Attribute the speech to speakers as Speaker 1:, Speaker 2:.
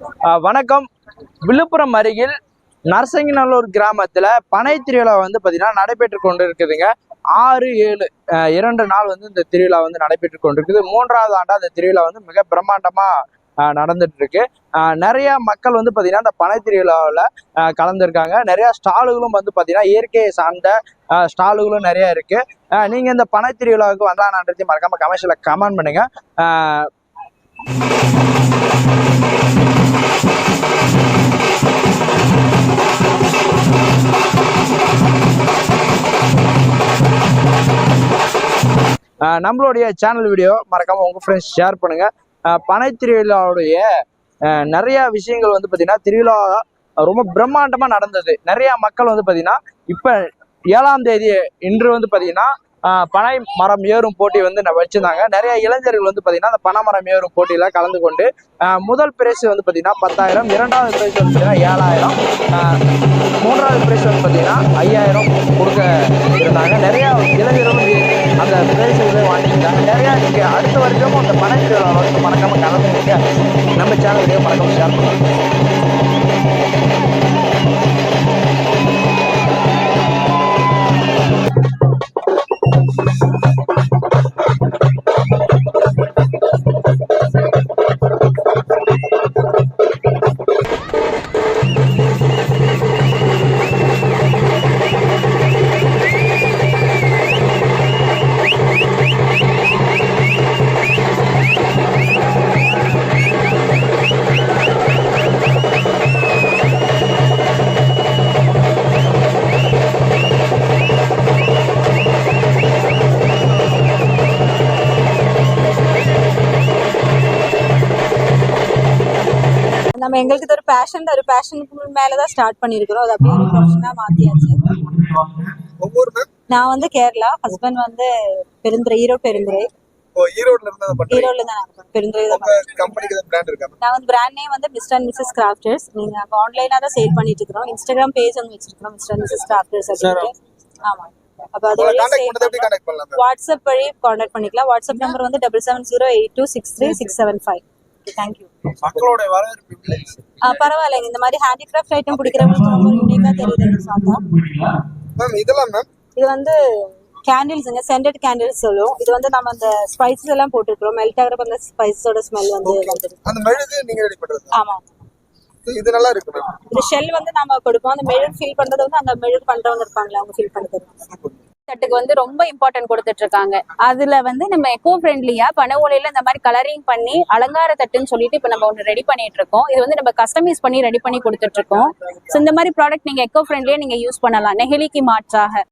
Speaker 1: ஆஹ் வணக்கம். விழுப்புரம் அருகில் நரசிங்கநல்லூர் கிராமத்தில் பனை திருவிழா வந்து பாத்தீங்கன்னா நடைபெற்று கொண்டு இருக்குதுங்க ஆறு ஏழு இரண்டு நாள் வந்து இந்த திருவிழா வந்து நடைபெற்று கொண்டிருக்குது. மூன்றாவது ஆண்டா அந்த திருவிழா வந்து மிக பிரம்மாண்டமா நடந்துட்டு இருக்கு ஆஹ் நிறைய மக்கள் வந்து பார்த்தீங்கன்னா அந்த பனை திருவிழாவில் கலந்துருக்காங்க. நிறைய ஸ்டாலுகளும் வந்து பார்த்தீங்கன்னா இயற்கையை சார்ந்த ஸ்டாலுகளும் நிறைய இருக்கு. நீங்கள் நீங்க இந்த பனை திருவிழாவுக்கு வந்தான்றதையும் மறக்காம கமெண்ட்ஸில் கமெண்ட் பண்ணுங்க. நம்மளுடைய சேனல் வீடியோ மறக்காமல் உங்கள் ஃப்ரெண்ட்ஸ் ஷேர் பண்ணுங்கள் பனை திருவிழாவுடைய நிறையா நிறைய விஷயங்கள் வந்து பார்த்தீங்கன்னா திருவிழா ரொம்ப பிரம்மாண்டமாக நடந்தது. நிறைய மக்கள் வந்து பார்த்திங்கன்னா இப்போ ஏழாம் தேதி இன்று வந்து பார்த்தீங்கன்னா பனை மரம் ஏறும் போட்டி வந்து ந- வச்சிருந்தாங்க. நிறைய இளைஞர்கள் வந்து பார்த்திங்கன்னா அந்த பனை மரம் ஏறும் போட்டியில் கலந்து கொண்டு முதல் பிரைஸ் வந்து பார்த்திங்கன்னா பத்தாயிரம் இரண்டாவது பிரைஸ் வந்து பாத்தீங்கன்னா ஏழாயிரம் மூன்றாவது பிரைஸ் வந்து ஐயாயிரம் கொடுக்க இருந்தாங்க நிறையா இளைஞரும் இ- அந்த பிரைஸ்களை வாங்கியிருந்தாங்க நிறையா நீங்கள் அடுத்த வருஷமும் அந்த பனை மறக்காமல் வந்து நம்ம சேனலுக்கு மறக்காமல் ஷேர் பண்ணுங்க
Speaker 2: எங்களுக்கு இது ஒரு பேஷன் ஒரு பேஷனுக்கு மேலதான் ஸ்டார்ட் பண்ணிருக்கிறோம் அது அப்படியே ஒரு ப்ரொஃபஷனா மாத்தியாச்சு. நான் வந்து கேரளா. ஹஸ்பண்ட் வந்து பெருந்துறை ஈரோடு பெருந்துறை.
Speaker 3: ஈரோட்ல இருந்து
Speaker 2: தான் பெருந்துறை தான் நான் வந்து பிராண்ட் நேம் வந்து மிஸ்டர் அண்ட் மிஸ்ஸஸ் கிராஃப்டர்ஸ் நீங்க அங்க ஆன்லைனா தான் சேல் பண்ணிட்டு இருக்கிறோம். இன்ஸ்டாகிராம் பேஜ் வந்து வச்சிருக்கோம் மிஸ்டர் அண்ட் மிஸ்ஸஸ் கிராஃப்டர்ஸ் அப்படின்ட்டு. ஆமா. அப்ப அது வாட்ஸ்அப் வழி கான்டாக்ட் பண்ணிக்கலாம். வாட்ஸ்அப் நம்பர் வந்து double seven zero eight two six three six seven five thank you
Speaker 3: மக்களோட வரவேற்பு எப்படி இருக்கு?
Speaker 2: பரவாயில்லைங்க. இந்த மாதிரி ஹேண்டிகிராஃப்ட் ஐட்டம் பிடிக்கிறவங்களுக்கு ரொம்ப யூனிக்கா தெரியுது எங்க சாந்தா
Speaker 3: மேம் இதெல்லாம் மேம்
Speaker 2: இது வந்து கேண்டில்ஸுங்க சென்டட் கேண்டில்ஸ் சொல்லுவோம். இது வந்து நம்ம அந்த ஸ்பைசஸ் எல்லாம் போட்டுருக்கோம் மெல்ட் ஆகிறப்ப அந்த ஸ்பைசஸோட ஸ்மெல் வந்து வந்துடும்
Speaker 3: அந்த மெழுகு நீங்க ரெடி பண்றது?
Speaker 2: ஆமா.
Speaker 3: இது- நல்லா இருக்கு மேம்
Speaker 2: இந்த ஷெல் வந்து நம்ம கொடுப்போம். அந்த மெழுகு ஃபில் பண்றது வந்து அந்த மெழுகு பண்றவங்க இருப்பாங்களே அவங்க ஃபில் பண்ணி தருவாங்க
Speaker 4: தட்டுக்கு வந்து ரொம்ப இம்பார்ட்டன்ட் கொடுத்துட்டு இருக்காங்க அதுல வந்து நம்ம எக்கோ ஃப்ரெண்ட்லியா பனை ஓலையில இந்த மாதிரி கலரிங் பண்ணி அலங்கார தட்டுன்னு சொல்லிட்டு இப்ப நம்ம ஒன்று ரெடி பண்ணிட்டு இருக்கோம் இது வந்து நம்ம கஸ்டமைஸ் பண்ணி ரெடி பண்ணி கொடுத்துட்டு இருக்கோம் ஸோ இந்த மாதிரி ப்ராடக்ட் நீங்க எக்கோ ஃப்ரெண்ட்லியா நீங்க யூஸ் பண்ணலாம். நெகிழிக்கு மாற்றாக.